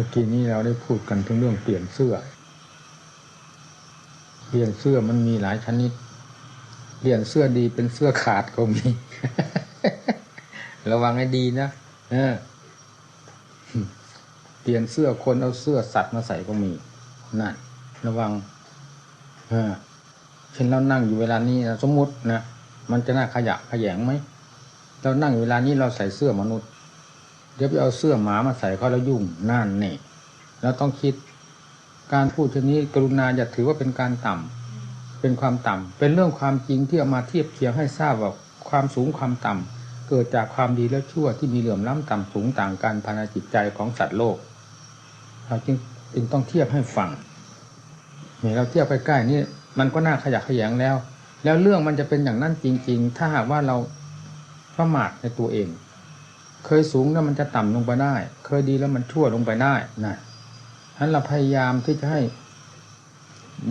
มื่อกี้นี้เราได้พูดกันถึงเรื่องเปลี่ยนเสื้อ เปลี่ยนเสื้อมันมีหลายชนิด เปลี่ยนเสื้อดีเป็นเสื้อขาดก็มี ระวังให้ดีนะเออเปลี่ยนเสื้อคนเอาเสื้อสัตว์มาใส่ก็มีนั่นระวังเออเช่นเรานั่งอยู่เวลานี้นะสมมตินะมันจะน่าขยะขยงไหมเรานั่งเวลานี้เราใส่เสื้อมนุษย์ ดี๋ยวไปเอาเสื้อหมามาใส่เขาแล้วยุ่งนั่นเนี่ยเราต้องคิด การพูดเช่นนี้กรุณาอย่าถือว่าเป็นการต่ำเป็นความต่ำเป็นเรื่องความจริงที่เอามาเทียบเคียงให้ทราบว่าความสูงความต่ำเกิดจากความดีและชั่วที่มีเหลื่อมล้ำต่ำสูงต่างกันภายในจิตใจของสัตว์โลก เราจึงจึงต้องเทียบให้ฟังเนี่ยเราเทียบใกล้ๆนี่มันก็น่าขยะแขยงแล้ว แล้วเรื่องมันจะเป็นอย่างนั้นจริง ๆ ถ้าหากว่าเราประมาทในตัวเอง เคยสูงแล้วมันจะต่ำลงไปได้ เคยดีแล้วมันชั่วลงไปได้นะฉะนั้นเราพยายามที่จะให้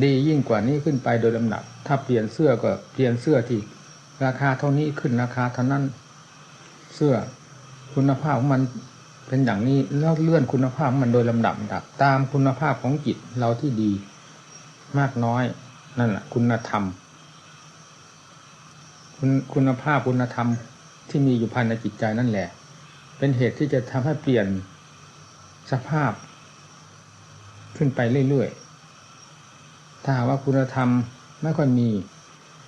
ดียิ่งกว่านี้ขึ้นไปโดยลำดับ ถ้าเปลี่ยนเสื้อก็เปลี่ยนเสื้อที่ราคาเท่านี้ขึ้นราคาเท่านั้น เสื้อคุณภาพของมันเป็นอย่างนี้แล้วเลื่อนคุณภาพมันโดยลำดับดับตามคุณภาพของจิตเราที่ดี มากน้อยนั่นแหละคุณธรรม คุณคุณภาพคุณธรรมที่มีอยู่ภายในจิตใจนั่นแหละ เป็นเหตุที่จะทำให้เปลี่ยนสภาพขึ้นไปเรื่อยๆ ถ้าหากว่าคุณธรรมไม่ค่อยมี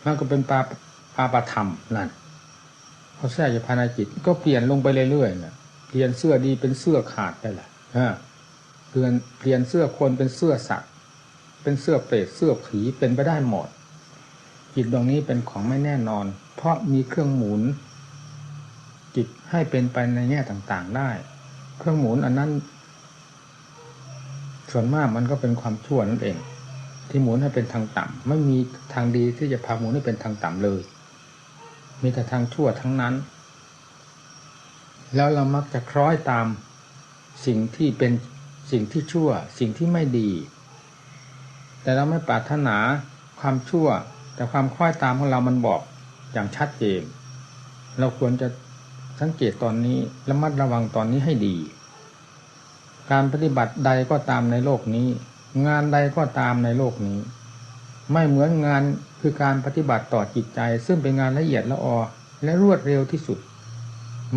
มันก็เป็นปาปาปธรรมนั่นเพอแทรกอยู่ภายในจิต ก็เปลี่ยนลงไปเรื่อยๆนะเปลี่ยนเสื้อดีเป็นเสื้อขาดไปแหละเปลี่ยนเปลี่ยนเสื้อคนเป็นเสื้อสัตว์ เป็นเสื้อเปรตเสื้อผีเป็นไปได้หมดจิตดวงนี้เป็นของไม่แน่นอน เพราะมีเครื่องหมุน จิตให้เป็นไปในแง่ต่างๆได้ เครื่องหมุนอันนั้น ส่วนมากมันก็เป็นความชั่วนั่นเอง ที่หมุนให้เป็นทางต่ำไม่มีทางดีที่จะพาหมุนให้เป็นทางต่ำเลย มีแต่ทางชั่วทั้งนั้น แล้วเรามักจะคล้อยตามสิ่งที่เป็นสิ่งที่ชั่ว สิ่งที่ไม่ดี แต่เราไม่ปรารถนาความชั่ว แต่ความคล้อยตามของเรามันบอกอย่างชัดเจนเราควรจะ สังเกตตอนนี้ระมัดระวังตอนนี้ให้ดี การปฏิบัติใดก็ตามในโลกนี้ งานใดก็ตามในโลกนี้ ไม่เหมือนงานคือการปฏิบัติต่อจิตใจ ซึ่งเป็นงานละเอียดละออและรวดเร็วที่สุด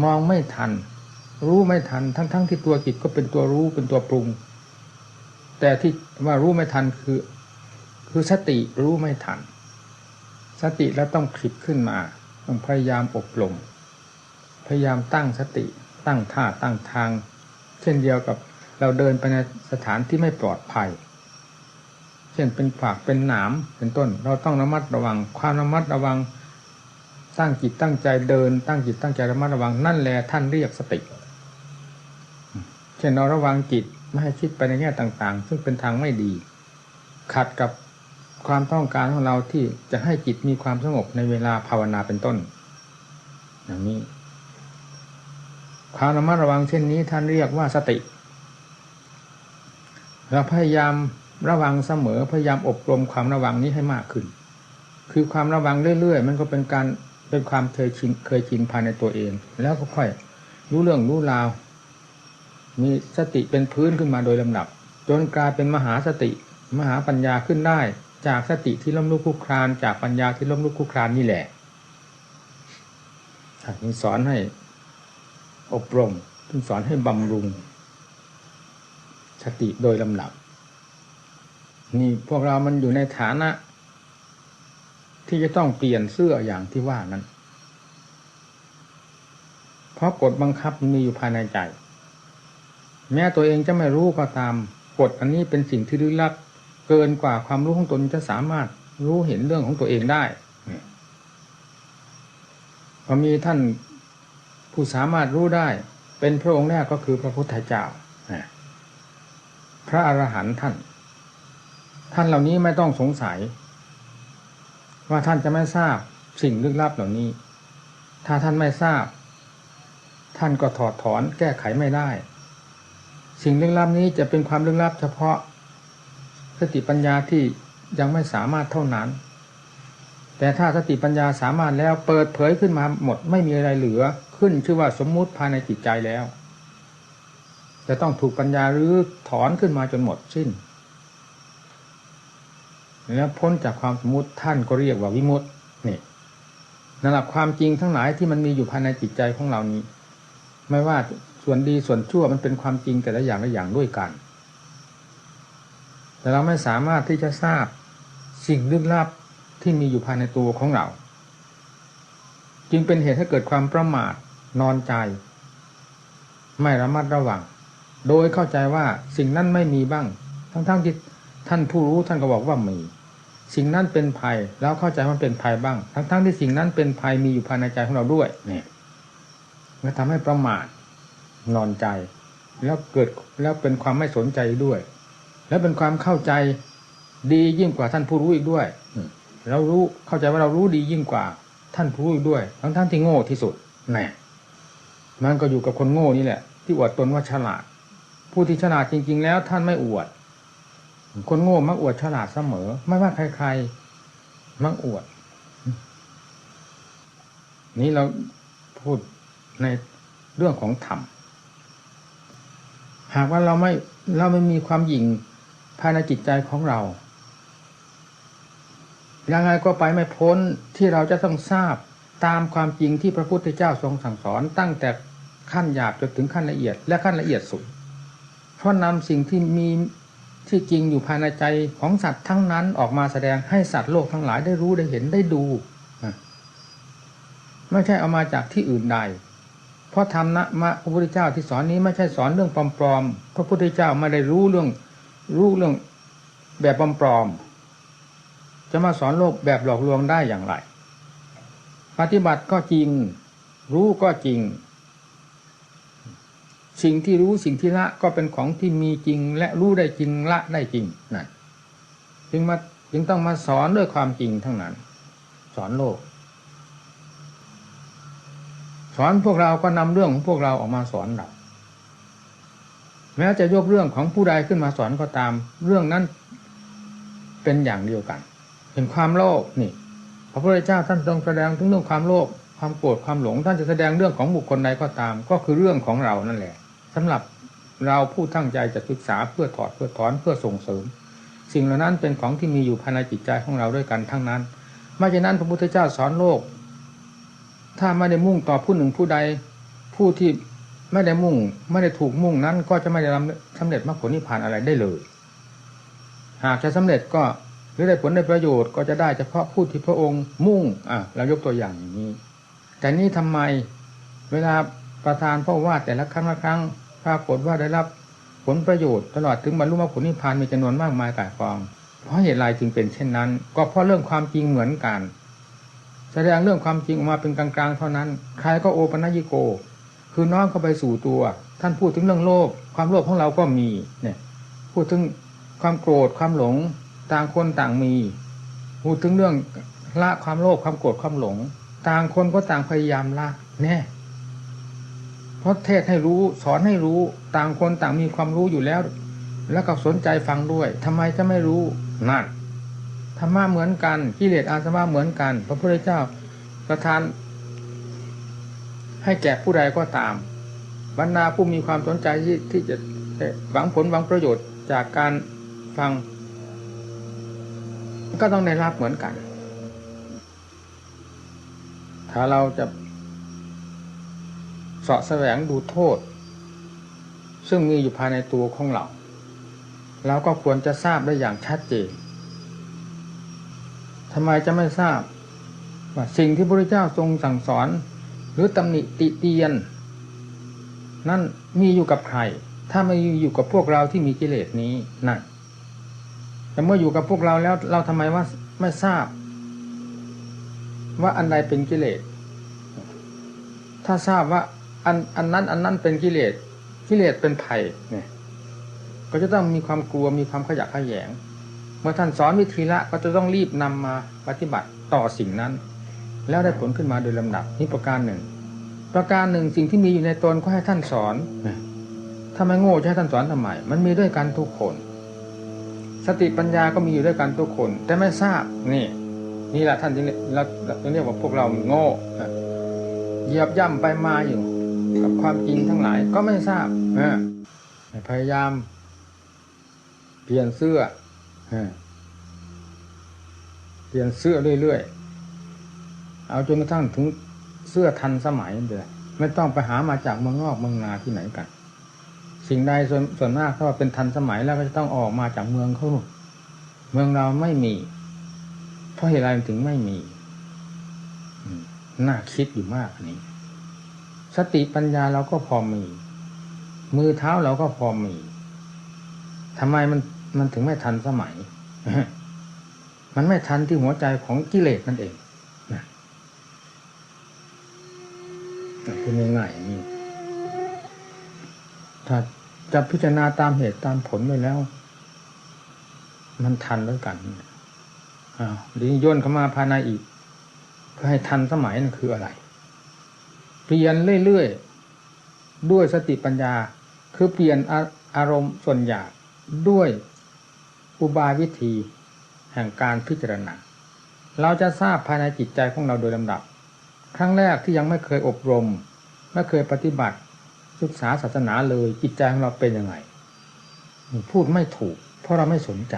มองไม่ทัน รู้ไม่ทันทั้งๆทที่ตัวจิตก็เป็นตัวรู้เป็นตัวปรุง แต่ที่ว่ารู้ไม่ทันคือ คือสติรู้ไม่ทัน สติแล้วต้องคลิกขึ้นมาต้องพยายามอบรม พยายามตั้งสติ ตั้งท่าตั้งทาง เช่นเดียวกับเราเดินไปในสถานที่ไม่ปลอดภัย เช่นเป็นฝากเป็นหนามเป็นต้น เราต้องระมัดระวัง ความระมัดระวัง ตั้งจิตตั้งใจเดิน ตั้งจิตตั้งใจระมัดระวังนั่นแหละท่านเรียกสติ เช่นเราระวังจิตไม่ให้คิดไปในแง่ต่างๆ ซึ่งเป็นทางไม่ดี ขัดกับความต้องการของเราที่จะให้จิตมีความสงบในเวลาภาวนาเป็นต้น อย่างนี้ ความระมัดระวังเช่นนี้ท่านเรียกว่าสติเราพยายามระวังเสมอพยายามอบรมความระวังนี้ให้มากขึ้น คือความระวังเรื่อยๆ มันก็เป็นการเป็นความเคยชินเคยชินภายในตัวเอง แล้วก็ค่อยรู้เรื่องรู้ราว มีสติเป็นพื้นขึ้นมาโดยลำดับ จนกลายเป็นมหาสติ มหาปัญญาขึ้นได้ จากสติที่ล้มลุกคลุกคลาน จากปัญญาที่ล้มลุกคลุกคลานนี่แหละท่านสอนให้ อบรมท่านสอนให้บำรุง สติโดยลำดับ นี่พวกเรามันอยู่ในฐานะ ที่จะต้องเปลี่ยนเสื้ออย่างที่ว่านั้น เพราะกฎบังคับมีอยู่ภายในใจ แม้ตัวเองจะไม่รู้ก็ตามกฎอันนี้เป็นสิ่งที่ลึกลับเกินกว่าความรู้ของตนจะสามารถรู้เห็นเรื่องของตัวเองได้พอมีท่าน ผู้สามารถรู้ได้ เป็นพระองค์แรกก็คือพระพุทธเจ้าพระอรหันต์ท่าน ท่านเหล่านี้ไม่ต้องสงสัย ว่าท่านจะไม่ทราบสิ่งลึกลับเหล่านี้ ถ้าท่านไม่ทราบ ท่านก็ถอดถอนแก้ไขไม่ได้ สิ่งลึกลับนี้จะเป็นความลึกลับ เฉพาะสติปัญญาที่ยังไม่สามารถเท่านั้น แต่ถ้าสติปัญญาสามารถแล้วเปิดเผยขึ้นมาหมดไม่มีอะไรเหลือ ขึ้นชื่อว่าสมมุติภายในจิตใจแล้ว จะต้องถูกปัญญาหรือถอนขึ้นมาจนหมดสิ้น แล้วพ้นจากความสมมติท่านก็เรียกว่าวิมุตตินี่นั่นแหละความจริงทั้งหลายที่มันมีอยู่ภายในจิตใจของเรานี้ ไม่ว่าส่วนดีส่วนชั่วมันเป็นความจริงแต่ละอย่างละอย่างด้วยกัน แต่เราไม่สามารถที่จะทราบสิ่งลึกลับที่มีอยู่ภายในตัวของเรา จึงเป็นเหตุให้เกิดความประมาท นอนใจ ไม่ระมัดระวัง โดยเข้าใจว่าสิ่งนั้นไม่มีบ้าง ทั้งๆทที่ท่านผู้รู้ท่านก็บอกว่ามี สิ่งนั้นเป็นภัยแล้วเข้าใจว่าเป็นภัยบ้าง ทั้งๆทที่สิ่งนั้นเป็นภัยมีอยู่ภายในใจของเราด้วยเนี่ยมันทำให้ประมาทนอนใจ แล้วเกิดแล้วเป็นความไม่สนใจด้วย แล้วเป็นความเข้าใจดียิ่งกว่าท่านผู้รู้อีกด้วยเรารู้เข้าใจว่าเรารู้ดียิ่งกว่าท่านผู้รู้อีกด้วย ทั้งท่านที่โง่ที่สุดแน่ มันก็อยู่กับคนโง่นี่แหละ ที่อวดตนว่าฉลาด ผู้ที่ฉลาดจริง ๆ แล้วท่านไม่อวด คนโง่มักอวดฉลาดเสมอ ไม่ว่าใครๆมักอวด นี้เราพูดในเรื่องของธรรมหากว่าเราไม่เราไม่มีความหยิ่งภายในจิตใจของเรา ยังไงก็ไปไม่พ้นที่เราจะต้องทราบ ตามความจริงที่พระพุทธเจ้าทรงสั่งสอน ตั้งแต่ขั้นหยาบจนถึงขั้นละเอียด และขั้นละเอียดสุด เพราะนำสิ่งที่มีที่จริงอยู่ภายในใจของสัตว์ทั้งนั้นออกมาแสดงให้สัตว์โลกทั้งหลายได้รู้ได้เห็นได้ดู ไม่ใช่เอามาจากที่อื่นใด เพราะธรรมนะมะพระพุทธเจ้าที่สอนนี้ไม่ใช่สอนเรื่องปลอมๆ พระพุทธเจ้าไม่ได้รู้เรื่องรู้เรื่องแบบปลอมๆ จะมาสอนโลกแบบหลอกลวงได้อย่างไร ปฏิบัติก็จริง รู้ก็จริง สิ่งที่รู้สิ่งที่ละก็เป็นของที่มีจริง และรู้ได้จริงละได้จริงนั่นจึงมาจึงต้องมาสอนด้วยความจริงทั้งนั้น สอนโลก สอนพวกเราก็นำเรื่องของพวกเราออกมาสอนเราแม้จะยกเรื่องของผู้ใดขึ้นมาสอนก็ตาม เรื่องนั้นเป็นอย่างเดียวกัน เป็นความโลภนี่ พระพุทธเจ้าท่านทรงแสดงถึงเรื่องความโลภความโกรธความหลงท่านจะแสดงเรื่องของบุคคลใดก็ตาม ก็คือเรื่องของเรานั่นแหละสำหรับเราผู้ตั้งใจจะศึกษาเพื่อถอดเพื่อถอนเพื่อส่งเสริม สิ่งเหล่านั้นเป็นของที่มีอยู่ภายในจิตใจของเราด้วยกันทั้งนั้นไม่ฉะนั้นพระพุทธเจ้าสอนโลก ถ้าไม่ได้มุ่งต่อผู้หนึ่งผู้ใดผู้ที่ไม่ได้มุ่ง ไม่ได้ถูกมุ่งนั้น ก็จะไม่ได้สำเร็จมรรคผลนิพพานอะไรได้เลย หากจะสำเร็จก็ หรือได้ผลได้ประโยชน์ก็จะได้เฉพาะผู้ที่พระองค์มุ่งอะเรายกตัวอย่างอย่างนี้ แต่นี่ทำไมเวลาประธานพระว่าแต่ละครั้งละครั้งปรากฏว่าได้รับผลประโยชน์ตลอดถึงบรรลุมรรคผลนิพพานมีจำนวนมากมายกายกองเพราะเหตุไรจึงเป็นเช่นนั้น ก็เพราะเรื่องความจริงเหมือนกัน แสดงเรื่องความจริงออกมาเป็นกลางๆเท่านั้น ใครก็โอปัญญิโก คือน้อมเข้าไปสู่ตัว ท่านพูดถึงเรื่องโลภความโลภของเราก็มีเนี่ยพูดถึงความโกรธความหลง ต่างคนต่างมีพูดถึงเรื่องละความโลภความโกรธความหลง ต่างคนก็ต่างพยายามละแน่เพราะเทศให้รู้สอนให้รู้ต่างคนต่างมีความรู้อยู่แล้ว แล้วก็สนใจฟังด้วยทำไมจะไม่รู้นั่นธรรมะเหมือนกันกิเลสอาสวะเหมือนกัน พระพุทธเจ้าประทาน ให้แก่ผู้ใดก็ตามบรรดาผู้มีความสนใจที่ที่จะหวังผลหวังประโยชน์จากการฟัง ก็ต้องได้รับเหมือนกัน ถ้าเราจะเสาะแสวงดูโทษ ซึ่งมีอยู่ภายในตัวของเราเราก็ควรจะทราบได้อย่างชัดเจนทำไมจะไม่ทราบว่าสิ่งที่พระเจ้าทรงสั่งสอน หรือตำหนิติเตียน นั่นมีอยู่กับใคร ถ้าไม่อยู่กับพวกเราที่มีกิเลสนี้นั่น แต่เมื่ออยู่กับพวกเราแล้วเราทำไมว่าไม่ทราบ ว่าอันใดเป็นกิเลส ถ้าทราบว่าอันอันนั้น อันนั้นเป็นกิเลสกิเลสเป็นภัยเนี่ยก็จะต้องมีความกลัวมีความขยะขยง เมื่อท่านสอนวิธีละก็จะต้องรีบนำมาปฏิบัติต่อสิ่งนั้น แล้วได้ผลขึ้นมาโดยลำดับนี่ประการหนึ่ง ประการหนึ่งสิ่งที่มีอยู่ในตนก็ให้ท่านสอนถ้าไม่โง่จะให้ท่านสอนทำไมมันมีด้วยกันทุกคน สติปัญญาก็มีอยู่ด้วยกันทุกคน แต่ไม่ทราบนี่นี่แหละท่านจึงเราจึงเรียกว่าพวกเราโง่เหยียบย่ำไปมาอยู่ กับความจริงทั้งหลายก็ไม่ทราบพยายาม เปลี่ยนเสื้อเปลี่ยนเสื้อเรื่อยๆเอาจนกระทั่งถึงเสื้อทันสมัยเลยไม่ต้องไปหามาจากเมืองนอกเมืองนาที่ไหนกัน สิ่งใดส่วนส่วนมากถ้าว่าเป็นทันสมัยแล้วก็จะต้องออกมาจากเมืองเขาเมืองเราไม่มี เพราะเหตุไรถึงไม่มีน่าคิดอยู่มากนี้ สติปัญญาเราก็พอมี มือเท้าเราก็พอมีทำไมมันมันถึงไม่ทันสมัย มันไม่ทันที่หัวใจของกิเลสนั่นเองนะคือง่ายๆนี้ ถ้าจะพิจารณาตามเหตุตามผลไปแล้ว มันทันแล้วกันอ้าวดีย่นเข้ามาภายในอีกเพื่อให้ทันสมัยนั่นคืออะไร เปลี่ยนเรื่อยๆด้วยสติปัญญา คือเปลี่ยนอารมณ์ส่วนอยากด้วยอุบายวิธีแห่งการพิจารณา เราจะทราบภายในจิตใจของเราโดยลำดับ ครั้งแรกที่ยังไม่เคยอบรม ไม่เคยปฏิบัติ ศึกษาศาสนาเลยจิตใจของเราเป็นยังไง พูดไม่ถูก เพราะเราไม่สนใจ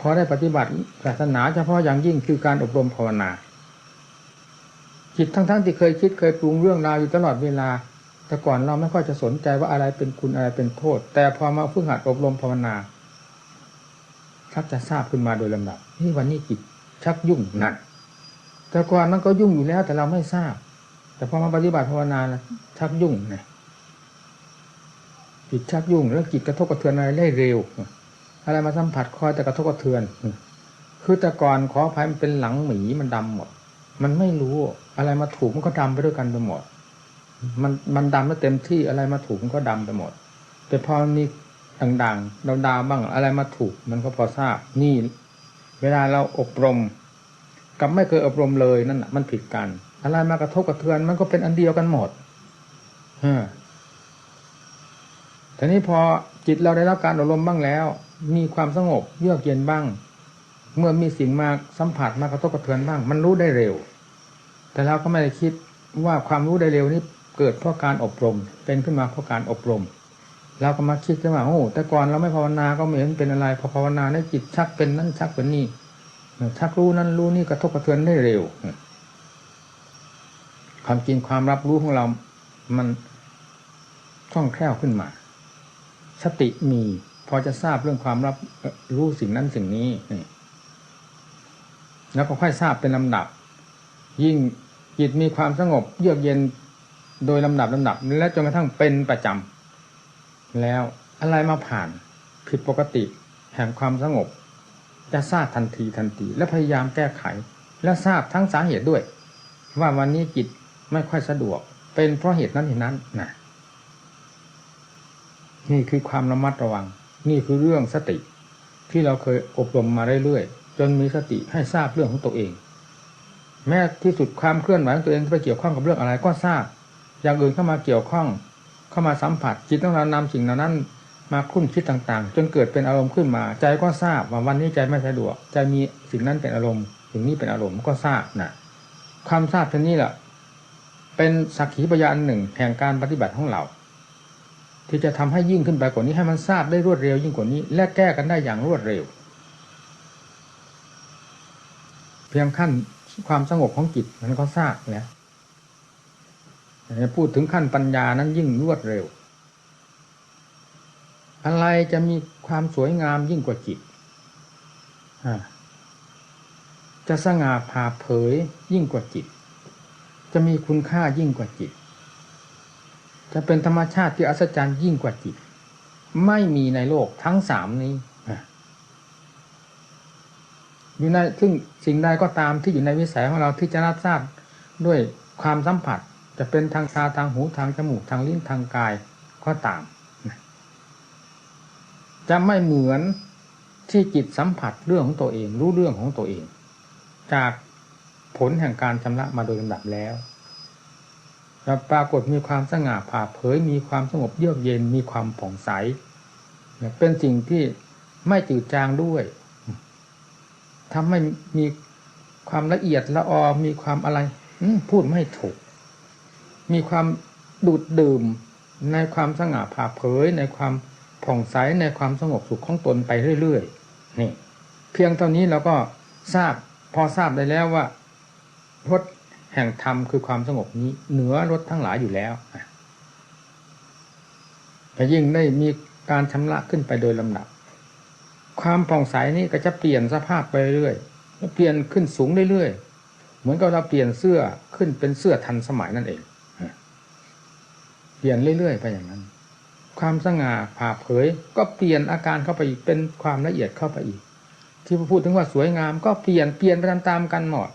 พอได้ปฏิบัติศาสนาเฉพาะอย่างยิ่งคือการอบรมภาวนาจิตทั้งๆทที่เคยคิดเคยปรุงเรื่องราวอยู่ตลอดเวลา แต่ก่อนเราไม่ค่อยจะสนใจว่าอะไรเป็นคุณอะไรเป็นโทษ แต่พอมาฝึกหัดอบรมภาวนาชักจะทราบขึ้นมาโดยลำดับนี่วันนี้จิตชักยุ่งหนั่นแต่ก่อนมันก็ยุ่งอยู่แล้วแต่เราไม่ทราบ แต่พอมาปฏิบัติภาวนานะชักยุ่งไงจิตชักยุ่งแล้วจิตกระทบกระเทือนอะไรได้เร็ว อะไรมาสัมผัสคอยแต่กระทบกระเทือน คือแต่ก่อนขออภัยมันเป็นหลังหมีมันดำหมด มันไม่รู้อะไรมาถูกมันก็ดำไปด้วยกันไปหมด มันมันดำแล้วเต็มที่อะไรมาถูกมันก็ดำไปหมด แต่พอมีด่างๆดาวๆบ้างอะไรมาถูกมันก็พอทราบนี่ เวลาเราอบรม กับไม่เคยอบรมเลยนั่นมันผิดกัน อะไรมากระทบกระเทือนมันก็เป็นอันเดียวกันหมดฮะทีนี้พอจิตเราได้รับการอบรมบ้างแล้ว มีความสงบเยือกเย็นบ้าง เมื่อมีสิ่งมาสัมผัสมากระทบกระเทือนบ้าง มันรู้ได้เร็ว แต่เราก็ไม่ได้คิดว่าความรู้ได้เร็วนี้เกิดเพราะการอบรม เป็นขึ้นมาเพราะการอบรมเราก็มาคิดว่าโอ้แต่ก่อนเราไม่ภาวนาก็ไม่เห็นเป็นอะไรพอภาวนาในจิตชักเป็นนั้นชักเป็นนี่ชักรู้นั้นรู้นี่กระทบกระเทือนได้เร็ว ความจริงความรับรู้ของเรา มันคล่องแคล่วขึ้นมา สติมีพอจะทราบเรื่องความรับรู้สิ่งนั้นสิ่งนี้นี่แล้วก็ค่อยทราบเป็นลำดับ ยิ่งจิตมีความสงบ เยือกเย็นโดยลำดับลำดับ และจนกระทั่งเป็นประจำแล้วอะไรมาผ่านผิดปกติแห่งความสงบ จะทราบทันทีทันที และพยายามแก้ไข และทราบทั้งสาเหตุด้วย ว่าวันนี้จิต ไม่ค่อยสะดวก เป็นเพราะเหตุนั้นเหตุนั้นนะนี่คือความระมัดระวัง นี่คือเรื่องสติ ที่เราเคยอบรมมาเรื่อยๆจนมีสติให้ทราบเรื่องของตัวเอง แม้ที่สุดความเคลื่อนไหวของตัวเองไปเกี่ยวข้องกับเรื่องอะไรก็ทราบ อย่างอื่นเข้ามาเกี่ยวข้อง เข้ามาสัมผัสจิตต้องเรานำสิ่งเหล่านั้น มาคุ้นคิดต่างๆ จนเกิดเป็นอารมณ์ขึ้นมา ใจก็ทราบว่าวันนี้ใจไม่สะดวกใจมีสิ่งนั้นเป็นอารมณ์สิ่งนี้เป็นอารมณ์ก็ทราบนะความทราบเช่นนี้แหละ เป็นสักขีพยานหนึ่งแห่งการปฏิบัติของเรา ที่จะทำให้ยิ่งขึ้นไปกว่านี้ให้มันทราบได้รวดเร็วยิ่งกว่านี้ และแก้กันได้อย่างรวดเร็ว เพียงขั้นความสงบของจิตมันก็ทราบแล้วพูดถึงขั้นปัญญานั้นยิ่งรวดเร็ว อะไรจะมีความสวยงามยิ่งกว่าจิตจะสง่าผ่าเผยยิ่งกว่าจิต จะมีคุณค่ายิ่งกว่าจิต จะเป็นธรรมชาติที่อัศจรรย์ยิ่งกว่าจิต ไม่มีในโลกทั้งสามนี้อยู่ในซึ่งสิ่งใดก็ตามที่อยู่ในวิสัยของเราที่จะรับทราบด้วยความสัมผัสจะเป็นทางตาทางหูทางจมูกทางลิ้นทางกายก็ตามจะไม่เหมือนที่จิตสัมผัสเรื่องของตัวเอง รู้เรื่องของตัวเอง จาก ผลแห่งการชำระมาโดยลำดับแล้วปรากฏมีความสง่าผ่าเผย มีความสงบเยือกเย็นมีความผ่องใส เป็นสิ่งที่ไม่จืดจางด้วยทำให้มีความละเอียดละออมีความอะไรพูดไม่ถูก มีความดูดดื่มในความสง่าผ่าเผย ในความผ่องใสในความสงบสุขของตนไปเรื่อยๆนี่ เพียงเท่านี้เราก็ทราบพอทราบได้แล้วว่า รถแห่งธรรมคือความสงบนี้เหนือรถทั้งหลายอยู่แล้วแต่ยิ่งได้มีการชำระขึ้นไปโดยลำดับ ความผ่องใสนี้ก็จะเปลี่ยนสภาพไปเรื่อยเปลี่ยนขึ้นสูงเรื่อยๆเหมือนกับเราเปลี่ยนเสื้อขึ้นเป็นเสื้อทันสมัยนั่นเองเปลี่ยนเรื่อยๆไปอย่างนั้น ความสง่าผ่าเผยก็เปลี่ยนอาการเข้าไปอีกเป็นความละเอียดเข้าไปอีก ที่พูดถึงว่าสวยงาม ก็เปลี่ยนเปลี่ยนไปตามๆกันหมด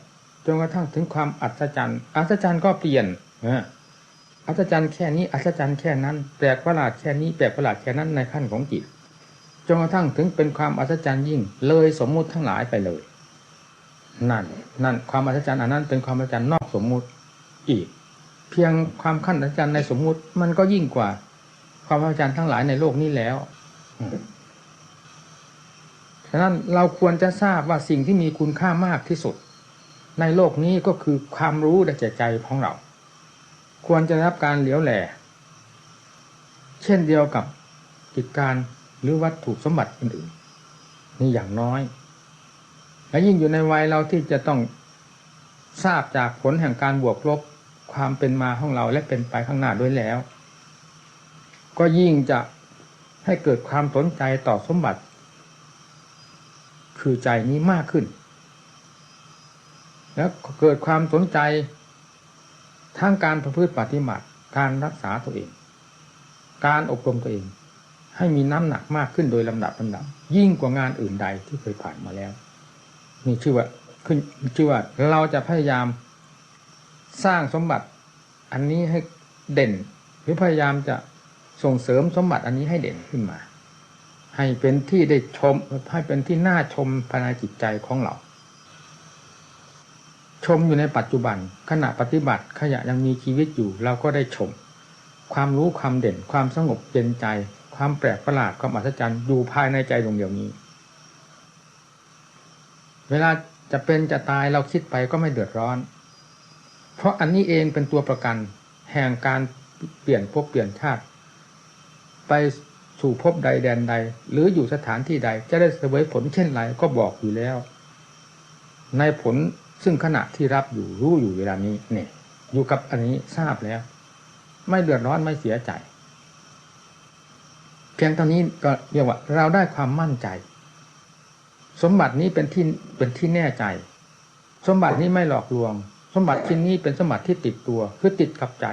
จนกระทั่งถึงความอัศจรรย์ อัศจรรย์ก็เปลี่ยนอัศจรรย์แค่นี้อัศจรรย์แค่นั้น แปลกประหลาดแค่นี้แปลกประหลาดแค่นั้นในขั้นของจิตจนกระทั่งถึงเป็นความอัศจรรย์ยิ่ง เลยสมมุติทั้งหลายไปเลย นั่น นั่นความอัศจรรย์อันนั้นเป็นความอัศจรรย์นอกสมมุติอีก เพียงความขั้นอัศจรรย์ในสมมุติมันก็ยิ่งกว่า ความอัศจรรย์ทั้งหลายในโลกนี้แล้วฉะนั้นเราควรจะทราบว่าสิ่งที่มีคุณค่ามากที่สุด ในโลกนี้ก็คือความรู้ในใจใจของเรา ควรจะรับการเหลียวแหล่เช่นเดียวกับกิจการหรือวัตถุสมบัติอื่นๆนี่อย่างน้อย และยิ่งอยู่ในวัยเราที่จะต้องทราบจากผลแห่งการบวกลบความเป็นมาของเราและเป็นไปข้างหน้าด้วยแล้ว ก็ยิ่งจะให้เกิดความสนใจต่อสมบัติ คือใจนี้มากขึ้น แล้วเกิดความสนใจทั้งการประพฤติปฏิบัติการรักษาตัวเอง การอบรมตัวเอง ให้มีน้ำหนักมากขึ้นโดยลำดับลำดับ ยิ่งกว่างานอื่นใดที่เคยผ่านมาแล้วนี่ชื่อว่าขึ้นชื่อว่าเราจะพยายามสร้างสมบัติอันนี้ให้เด่น หรือพยายามจะส่งเสริมสมบัติอันนี้ให้เด่นขึ้นมา ให้เป็นที่ได้ชมให้เป็นที่น่าชมภายในจิตใจของเรา ชมอยู่ในปัจจุบัน ขณะปฏิบัติขยะยังมีชีวิตอยู่เราก็ได้ชม ความรู้ความเด่นความสงบเย็นใจ ความแปลกประหลาดความอัศจรรย์อยู่ภายในใจดวงเดียวนี้ เวลาจะเป็นจะตายเราคิดไปก็ไม่เดือดร้อน เพราะอันนี้เองเป็นตัวประกัน แห่งการเปลี่ยนภพเปลี่ยนชาติ ไปสู่ภพใดแดนใด หรืออยู่สถานที่ใดจะได้เสวยผลเช่นไรก็บอกอยู่แล้ว ในผล ซึ่งขณะที่รับอยู่รู้อยู่เวลานี้เนี่ยอยู่กับอันนี้ทราบแล้ว ไม่เดือดร้อนไม่เสียใจ เพียงเท่านี้ก็เรียกว่า เราได้ความมั่นใจ สมบัตินี้เป็นที่เป็นที่แน่ใจ สมบัตินี้ไม่หลอกลวง สมบัติชิ้นนี้เป็นสมบัติที่ติดตัวคือติดกับใจ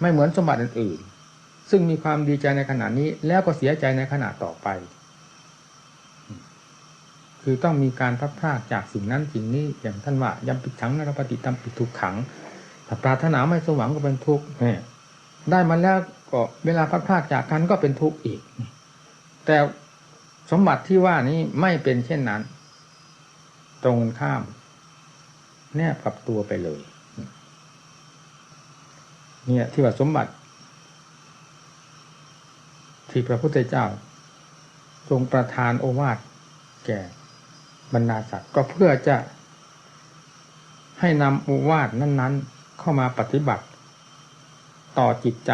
ไม่เหมือนสมบัติอื่นๆซึ่งมีความดีใจในขณะนี้แล้วก็เสียใจในขณะต่อไป คือต้องมีการพัดพลาดจากสิ่งนั้นสิ่งนี้อย่างท่านว่ายำปิดขังนรปฏิตามปิดทุกขังถ้าปรารถนาไม่สว่างก็เป็นทุกข์เนี่ยได้มาแล้วก็เวลาพัดพลาดจากกันก็เป็นทุกข์อีก แต่สมบัติที่ว่านี้ไม่เป็นเช่นนั้น ตรงกันข้าม แนบกับตัวไปเลย เนี่ยที่ว่าสมบัติ ที่พระพุทธเจ้า ทรงประทานโอวาทแก่ บรรดาสัตว์ก็เพื่อจะให้นำโอวาทนั้น ๆ เข้ามาปฏิบัติ ต่อจิตใจ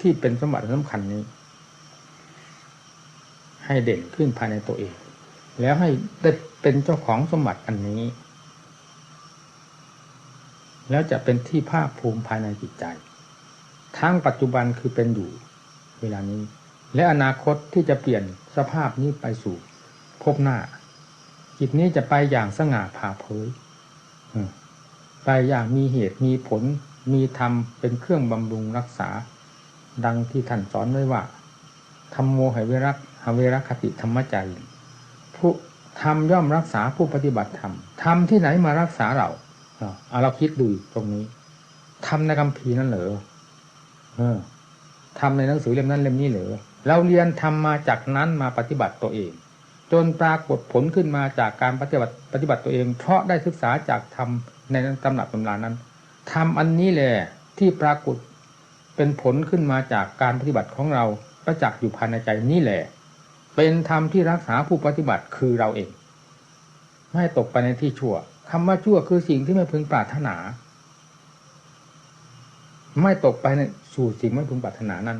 ที่เป็นสมบัติสำคัญนี้ ให้เด่นขึ้นภายในตัวเอง แล้วให้ได้เป็นเจ้าของสมบัติอันนี้ แล้วจะเป็นที่ภาคภูมิภายในจิตใจ ทั้งปัจจุบันคือเป็นอยู่เวลานี้ และอนาคตที่จะเปลี่ยนสภาพนี้ไปสู่พบหน้า จิตนี้จะไปอย่างสง่าผ่าเผยไปอย่างมีเหตุมีผล มีธรรมเป็นเครื่องบำรุงรักษา ดังที่ท่านสอนไว้ว่าธรรมโมหเวรักหเวรคติธรรมจารีผู้ธรรมย่อมรักษาผู้ปฏิบัติธรรมธรรมที่ไหนมารักษาเราเอาเราคิดดูตรงนี้ทำในคำพีนั่นเหรอเออทำในหนังสือเล่มนั้นเล่มนี้เหรอเราเรียนทำมาจากนั้นมาปฏิบัติตัวเอง จนปรากฏผลขึ้นมาจากการปฏิบัติปฏิบัติตัวเอง เพราะได้ศึกษาจากธรรมในตำหนักตำรานั้นทำอันนี้แหละที่ปรากฏเป็นผลขึ้นมาจากการปฏิบัติของเราประจักษ์อยู่ภายในใจนี่แหละ เป็นธรรมที่รักษาผู้ปฏิบัติคือเราเอง ไม่ตกไปในที่ชั่วคำว่าชั่วคือสิ่งที่ไม่พึงปรารถนา ไม่ตกไปในสู่สิ่งไม่พึงปรารถนานั้น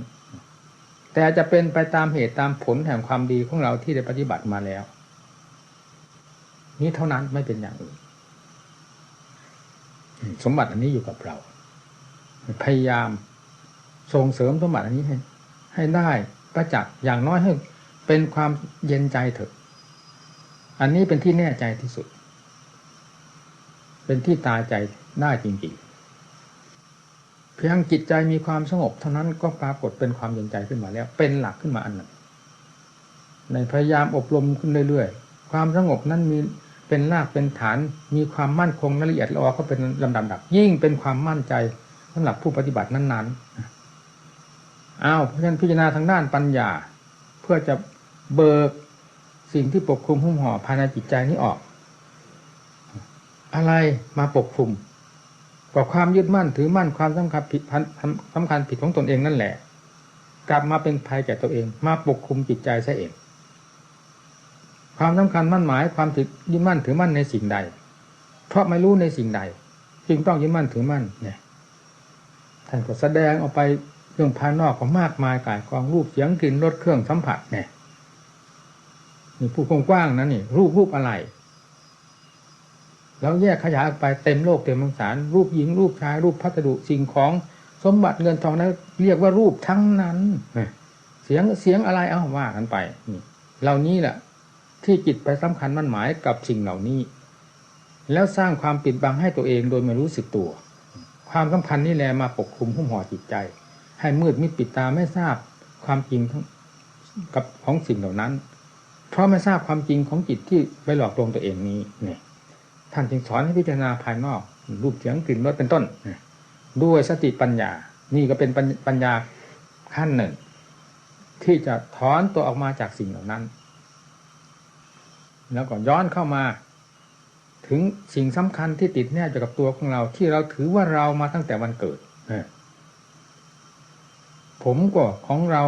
แต่จะเป็นไปตามเหตุตามผลแห่งความดีของเราที่ได้ปฏิบัติมาแล้ว นี้เท่านั้นไม่เป็นอย่างอื่น สมบัติอันนี้อยู่กับเรา พยายามส่งเสริมสมบัติอันนี้ให้ ให้ได้ประจักษ์อย่างน้อยให้เป็นความเย็นใจเถอะ อันนี้เป็นที่แน่ใจที่สุด เป็นที่ตายใจได้จริงๆ พียงจิตใจมีความสงบเท่านั้นก็ปรากฏเป็นความเย็นใจขึ้นมาแล้ว เป็นหลักขึ้นมาอันหนึ่งในพยายามอบรมขึ้นเรื่อยๆ ความสงบนั้นมีเป็นรากเป็นฐาน มีความมั่นคงละเอียดละออก็เป็นลำดับดับยิ่งเป็นความมั่นใจสำหรับผู้ปฏิบัตินั้นๆอ้าวเพราะฉะนั้นพิจารณาทางด้านปัญญา เพื่อจะเบิกสิ่งที่ปกคลุมหุ้มห่อภายในจิตใจนี้ออก อะไรมาปกคลุม ก็ความยึดมั่นถือมั่นความสำคัญผิดสำคัญผิดของตนเองนั่นแหละ กลับมาเป็นภัยแก่ตัวเอง มาปกคลุมจิตใจซะเอง ความสำคัญมั่นหมายความติดยึดมั่นถือมั่นในสิ่งใด เพราะไม่รู้ในสิ่งใด จึงต้องยึดมั่นถือมั่นเนี่ยท่านก็แสดงออกไปเรื่องภายนอกก็มากมายกายกองรูปเสียงกลิ่นรสเครื่องสัมผัสเนี่ยนี่ผู้กว้างๆนั้นนี่รูปรูปอะไร แล้วแยกขยายออกไปเต็มโลกเต็มมังสาร รูปหญิงรูปชาย รูปพัสดุสิ่งของสมบัติเงินทองนั้นเรียกว่ารูปทั้งนั้น เสียงเสียงอะไรเอ้าว่ากันไปนี่เหล่านี้แหละที่จิตไปสำคัญมั่นหมายกับสิ่งเหล่านี้ แล้วสร้างความปิดบังให้ตัวเองโดยไม่รู้สึกตัว ความสำคัญนี่แหละมาปกคลุมหุ้มห่อจิตใจ ให้มืดมิดปิดตาไม่ทราบความจริงทั้งกับของสิ่งเหล่านั้น เพราะไม่ทราบความจริงของจิตที่ไปหลอกลวงตัวเองนี้เนี่ย ท่านจึงสอนให้พิจารณาภายนอกรูปเสียงกลิ่นรสเป็นต้น ด้วยสติปัญญา นี่ก็เป็นปัญญาขั้นหนึ่ง ที่จะถอนตัวออกมาจากสิ่งเหล่านั้น แล้วก็ย้อนเข้ามา ถึงสิ่งสำคัญที่ติดแนบอยู่กับตัวของเรา ที่เราถือว่าเรามาตั้งแต่วันเกิดผมก็ของเรา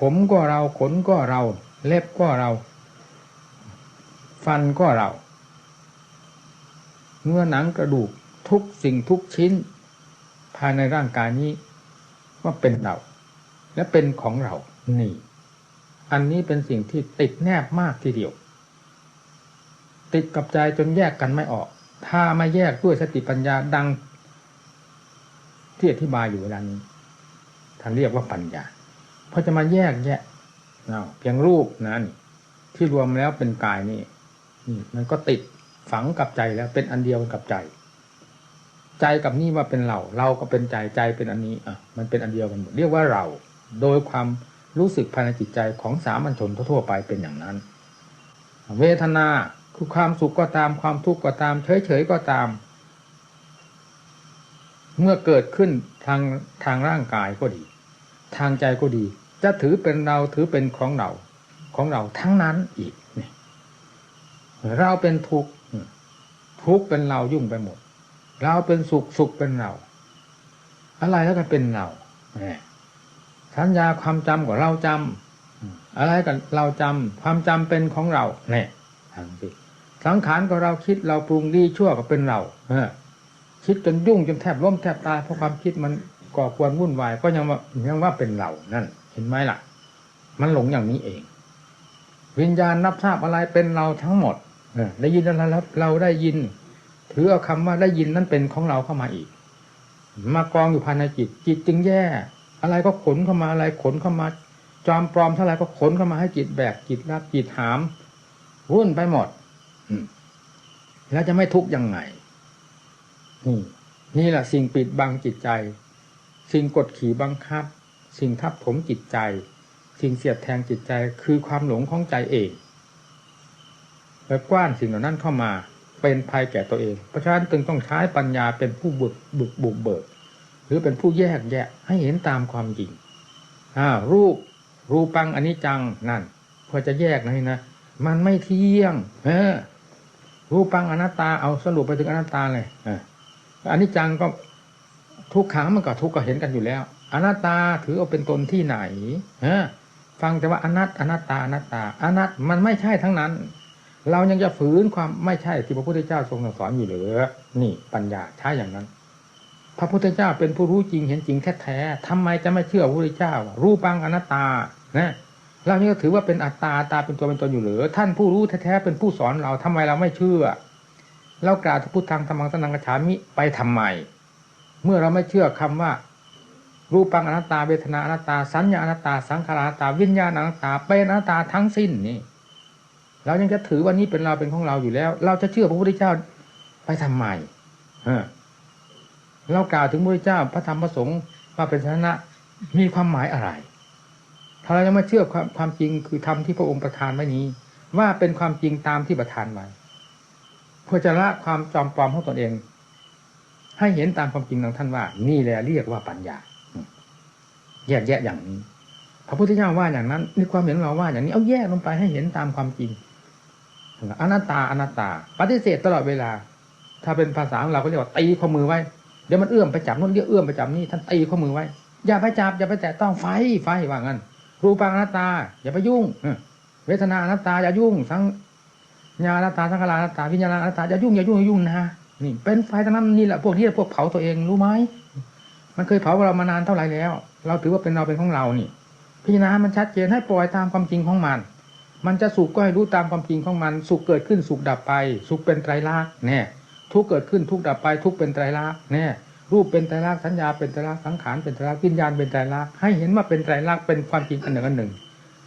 ผมก็เราขนก็เรา เล็บก็เรา ฟันก็เรา เนื้อหนังกระดูกทุกสิ่งทุกชิ้น ภายในร่างกายนี้ว่าเป็นเรา และเป็นของเรานี่ อันนี้เป็นสิ่งที่ติดแนบมากทีเดียว ติดกับใจจนแยกกันไม่ออก ถ้าไม่แยกด้วยสติปัญญาดัง ที่อธิบายอยู่เวลานี้ท่านเรียกว่าปัญญาเพราะจะมาแยกแยะเอาเพียงรูปนั้นที่รวมแล้วเป็นกายนี่นี่มันก็ติด ฝังกับใจแล้วเป็นอันเดียวกับใจ ใจกับนี่ว่าเป็นเรา เราก็เป็นใจใจเป็นอันนี้อะมันเป็นอันเดียวกันหมดเรียกว่าเรา โดยความรู้สึกภายในจิตใจของสามัญชนทั่วไปเป็นอย่างนั้น เวทนาคือความสุขก็ตามความทุกข์ก็ตามเฉยเฉยก็ตาม เมื่อเกิดขึ้นทางทางร่างกายก็ดี ทางใจก็ดี จะถือเป็นเราถือเป็นของเราของเราทั้งนั้นอีกเราเป็นทุกข์ ทุกเป็นเรายุ่งไปหมด เราเป็นสุขสุขเป็นเรา อะไรแล้วก็เป็นเราสัญญาความจำกับเราจำอะไรกันเราจำความจำเป็นของเราเนี่ยทางสิสังขารก็เราคิดเราปรุงดีชั่วก็เป็นเราเอคิดจนยุ่งจนแทบล้มแทบตายเพราะความคิดมันก่อควรวุ่นวายก็ยังว่ายังว่าเป็นเรานั่น เห็นไหมล่ะ มันหลงอย่างนี้เอง วิญญาณนับทราบอะไรเป็นเราทั้งหมด ได้ยินแล้วเราได้ยิน ถือเอาคำว่าได้ยินนั้นเป็นของเราเข้ามาอีก มากองอยู่ภายในจิต จิตจึงแย่ อะไรก็ขนเข้ามาอะไรขนเข้ามา จอมปลอมเท่าไรก็ขนเข้ามาให้จิตแบกจิตรับจิตหามวุ่นไปหมดแล้วจะไม่ทุกข์ยังไงนี่นี่แหละสิ่งปิดบังจิตใจ สิ่งกดขี่บังคับ สิ่งทับถมจิตใจ สิ่งเสียดแทงจิตใจคือความหลงของใจเอง และกว้านสิ่งเหล่านั้นเข้ามาเป็นภัยแก่ตัวเอง เพราะฉะนั้นจึงต้องใช้ปัญญาเป็นผู้บุกบุกบุกเบิก หรือเป็นผู้แยกแยะให้เห็นตามความจริงอ่ารูปรูปังอันนี้จังนั่นพอจะแยกนะนะมันไม่เที่ยง เออ รูปังอนัตตาเอาสรุปไปถึงอนัตตาเลยอันนี้จังก็ทุกขังมันก็ทุกก็เห็นกันอยู่แล้ว อนัตตาถือเอาเป็นตนที่ไหนเออฟังแต่ว่าอนัตอนัตตาอนัตตาอนัตมันไม่ใช่ทั้งนั้น เรายังจะฝืนความไม่ใช่ที่พระพุทธเจ้าทรงสอนอยู่หรือนี่ปัญญาใช้อย่างนั้น พระพุทธเจ้าเป็นผู้รู้จริงเห็นจริงแท้ๆทำไมจะไม่เชื่อพระพุทธเจ้า รูปังอนัตตานะเรานี่ก็ถือว่าเป็นอัตตาตาเป็นตัวเป็นตนอยู่หรือท่านผู้รู้แท้ๆเป็นผู้สอนเราทำไมเราไม่เชื่อเรากล่าวพุทธังธรรมังสนังกระฉามิไปทำไม เมื่อเราไม่เชื่อคำว่า รูปังอนัตตาเวทนาอนัตตา สัญญาอนัตตาสังขารอนัตตาวิญญาณอนัตตาเป็นอนัตตาทั้งสิ้นนี่ เรายังจะถือว่านี้เป็นเราเป็นของเราอยู่แล้ว เราจะเชื่อพระพุทธเจ้าไปทำไมเออเรากล่าวถึงพระพุทธเจ้าพระธรรมพระสงฆ์ว่าเป็นชนะมีความหมายอะไร ถ้าเรายังไม่เชื่อความความจริงคือธรรมที่พระองค์ประทานไว้นี้ ว่าเป็นความจริงตามที่ประทานไว้เพื่อจะละความจอมปลอมของตนเอง ให้เห็นตามความจริงของท่านว่า นี่แหละเรียกว่าปัญญาแยกแยะอย่างนี้พระพุทธเจ้าว่าอย่างนั้นในความเห็นเราว่าอย่างนี้เอาแยกลงไปให้เห็นตามความจริง อนัตตาอนัตตา ปฏิเสธตลอดเวลา ถ้าเป็นภาษาของเราก็เรียกว่าตีข้อมือไว้ เดี๋ยวมันเอื้อมไปจับนู่นเดี๋ยวเอื้อมไปจับนี่ท่านตีข้อมือไว้ อย่าไปจับอย่าไปแตะต้องไฟไฟว่างั้นรูปังอนัตตา อย่าไปยุ่งเวทนาอนัตตาอย่ายุ่งทั้งญาณอนัตตาสังขารอนัตตาวิญญาณอนัตตาอย่ายุ่งอย่ายุ่งอย่ายุ่งนะนี่เป็นไฟทั้งนั้นนี่แหละพวกนี้พวกเผาตัวเองรู้ไหมมันเคยเผาเรามานานเท่าไหร่แล้ว เราถือว่าเป็นเราเป็นของเรานี่พิจารณามันชัดเจนให้ปล่อยตามความจริงของมัน มันจะสุขก็ให้รู้ตามความจริงของมัน สุขเกิดขึ้นสุขดับไป สุขเป็นไตรลักษณ์แน่ทุกเกิดขึ้นทุกดับไปทุกเป็นไตรลักษณ์แน่รูปเป็นไตรลักษณ์สัญญาเป็นไตรลักษณ์สังขารเป็นไตรลักษณ์วิญญาณเป็นไตรลักษณ์ให้เห็นว่าเป็นไตรลักษณ์เป็นความจริงอันหนึ่งอันหนึ่ง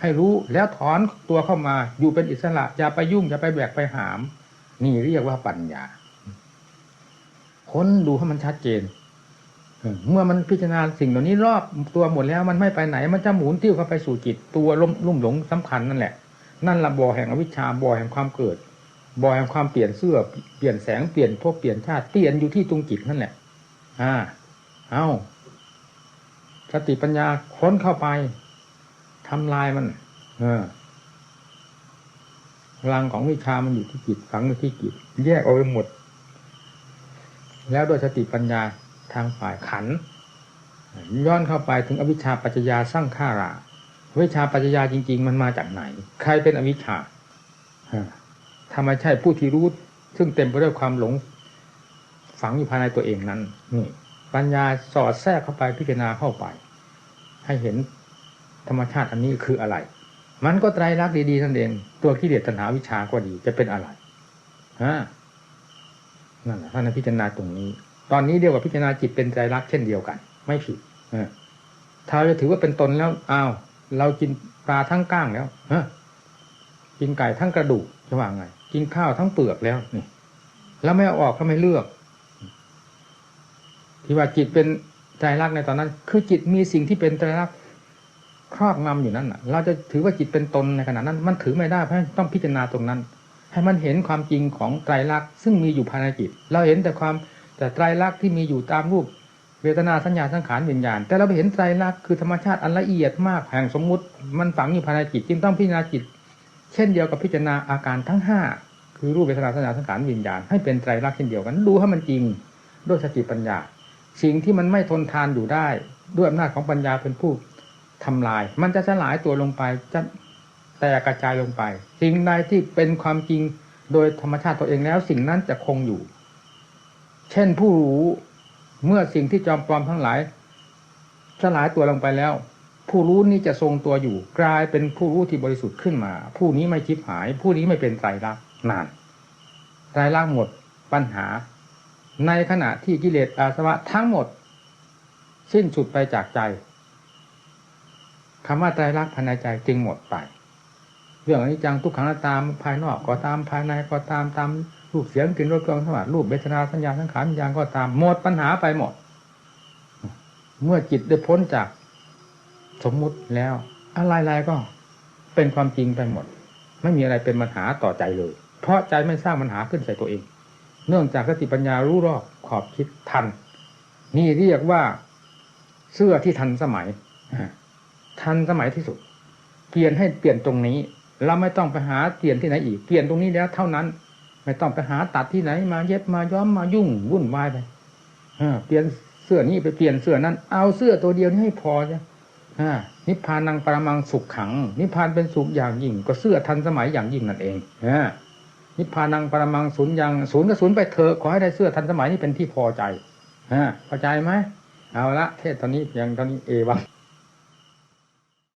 ให้รู้แล้วถอนตัวเข้ามาอยู่เป็นอิสระอย่าไปยุ่งอย่าไปแบกไปหาม นี่เรียกว่าปัญญาค้นดูให้มันชัดเจนเมื่อมันพิจารณาสิ่งเหล่านี้รอบตัวหมดแล้วมันไม่ไปไหน มันจะหมุนติ้วเข้าไปสู่จิตตัวลุ่มหลงสำคัญนั่นแหละ นั่นละบ่อแห่งอวิชชาบ่อแห่งความเกิดบ่อแห่งความเปลี่ยนเสื้อเปลี่ยนแสงเปลี่ยนพวกเปลี่ยนชาติเปลี่ยนอยู่ที่ตรงจิตนั่นแหละอ่าเอาสติปัญญาค้นเข้าไปทำลายมัน เออพลังของวิชามันอยู่ที่จิตฝังอยู่ที่จิตแยกออกไปหมด แล้วด้วยสติปัญญาทางฝ่ายขันย้อนเข้าไปถึงอวิชชาปัจจยาสร้างข้ารา วิชาปัจจยาจริง ๆ มันมาจากไหน ใครเป็นอวิชชาถ้าไม่ใช่ผู้ที่รู้ ซึ่งเต็มไปด้วยความหลง ฝังอยู่ภายในตัวเองนั้น นี่ ปัญญาสอดแทรกเข้าไปพิจารณาเข้าไป ให้เห็นธรรมชาติอันนี้คืออะไร มันก็ไตรลักษณ์ดีๆนั่นเอง ตัวกิเลสตัณหาวิชาก็ดี จะเป็นอะไรฮะนั่นแหละท่านพิจารณาตรงนี้ ตอนนี้เดียวกับพิจารณาจิตเป็นไตรลักษณ์เช่นเดียวกัน ไม่ผิดถ้าจะถือว่าเป็นตนแล้วอ้าว เรากินปลาทั้งก้างแล้วฮะกินไก่ทั้งกระดูกจะว่าไง กินข้าวทั้งเปลือกแล้วนี่แล้วไม่เอาออกก็ไม่เลือก ที่ว่าจิตเป็นไตรลักษณ์ในตอนนั้น คือจิตมีสิ่งที่เป็นไตรลักษณ์ครอบงำอยู่นั่นเราจะถือว่าจิตเป็นตนในขณะนั้น มันถือไม่ได้เพราะต้องพิจารณาตรงนั้น ให้มันเห็นความจริงของไตรลักษณ์ซึ่งมีอยู่ภายในจิต เราเห็นแต่ความแต่ไตรลักษณ์ที่มีอยู่ตามรูป เวทนาสัญญาสังขารวิญญาณ แต่เราไปเห็นไตรลักษณ์คือธรรมชาติอันละเอียดมากแห่งสมมุติมันฝังอยู่ภายในจิตจึงต้องพิจารณาจิต เช่นเดียวกับพิจารณาอาการทั้งห้าคือรูปเวทนาสัญญาสังขารวิญญาณให้เป็นไตรลักษณ์เช่นเดียวกันดูให้มันจริงด้วยสติปัญญา สิ่งที่มันไม่ทนทานอยู่ได้ ด้วยอำนาจของปัญญาเป็นผู้ทำลาย มันจะสลายตัวลงไปจะแตกกระจายลงไป สิ่งใดที่เป็นความจริงโดยธรรมชาติตัวเองแล้ว สิ่งนั้นจะคงอยู่ เช่นผู้รู้ เมื่อสิ่งที่จอมปลอมทั้งหลาย สลายตัวลงไปแล้ว ผู้รู้นี้จะทรงตัวอยู่ กลายเป็นผู้รู้ที่บริสุทธิ์ขึ้นมา ผู้นี้ไม่ชิบหาย ผู้นี้ไม่เป็นไตรลักษณ์นานไตรลักษณ์หมดปัญหา ในขณะที่กิเลสอาสวะทั้งหมด สิ้นสุดไปจากใจคำว่าไตรลักษณ์ภายในใจจึงหมดไป เรื่องอนิจจังทุกขังตามภายนอกก็ตามภายในก็ตามตาม รูปเสียงกลิ่นรสเครื่องสัมผัสรูปเบชนาสัญญาสังขารอย่างก็ตามหมดปัญหาไปหมด เมื่อจิตได้พ้นจากสมมุติแล้ว อะไรๆก็เป็นความจริงไปหมด ไม่มีอะไรเป็นปัญหาต่อใจเลย เพราะใจไม่สร้างปัญหาขึ้นใส่ตัวเอง เนื่องจากสติปัญญารู้รอบขอบคิดทัน นี่เรียกว่าเสื้อที่ทันสมัยทันสมัยที่สุด เปลี่ยนให้เปลี่ยนตรงนี้ เราไม่ต้องไปหาเปลี่ยนที่ไหนอีก เปลี่ยนตรงนี้แล้วเท่านั้น ไม่ต้องไปหาตัดที่ไหนมาเย็บมาย้อมมายุ่งวุ่นวายไปเปลี่ยนเสื้อนี้ไปเปลี่ยนเสื้อนั้น เอาเสื้อตัวเดียวนี้ให้พอจ้ะนิพพานังปรมังสุขขัง นิพพานเป็นสุขอย่างยิ่ง ก็เสื้อทันสมัยอย่างยิ่งนั่นเองนิพพานังปรมังศูนย์ยังศูนย์ก็ศูนย์ไปเถอะขอให้ได้เสื้อทันสมัยนี่เป็นที่พอใจฮะเข้าใจไหมเอาละเทศตอนนี้เพียงเท่านี้เอวัง